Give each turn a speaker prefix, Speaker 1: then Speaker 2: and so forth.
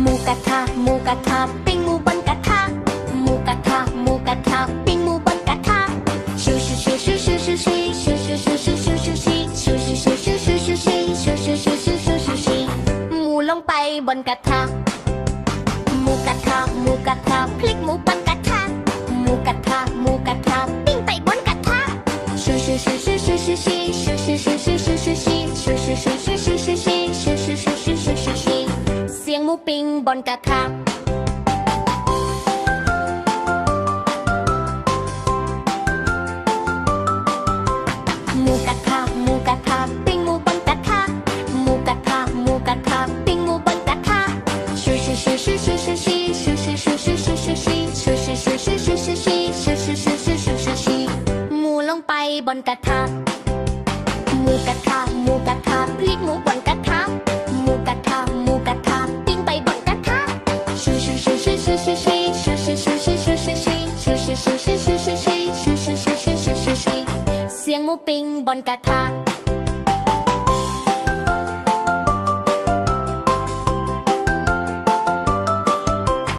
Speaker 1: หมูกระทะหมูกระทะปิ้งหมูบนกระทะหมูกระทะหมูกระทะปิ้งหมูบนกระทะชูชูชูชูชูชูชีชูชูชูชูชูชูชีชูชูชูชูชูชูชีชูชูชูชูชูชูชีหมูลงไปบนกระทะหมูกระทะหมูกระทะพลิกหมูบนกระทะหมูกระทะหมูกระทะปิ้งไปบนกระทะชูชูชูชูชูชูชีชูชูชูชูชูชูชีชูชูชูชูชูชูชีชูชููปิ้งบนกระทะหมูกระทะหมูกระทะปิงหมูบนกระทะหมูกระทะหมูกระทะปิงหมูบนกระทะชูชีชูชีชูชีชีชูชีชูชีชูชีชีชูชีชูชีชูชีชีชูชีชูชีชูชีชีหมูลงไปบนกระทะหมูกระทะหมูกระทะ เสียงหมูปิ้งบนกระทะ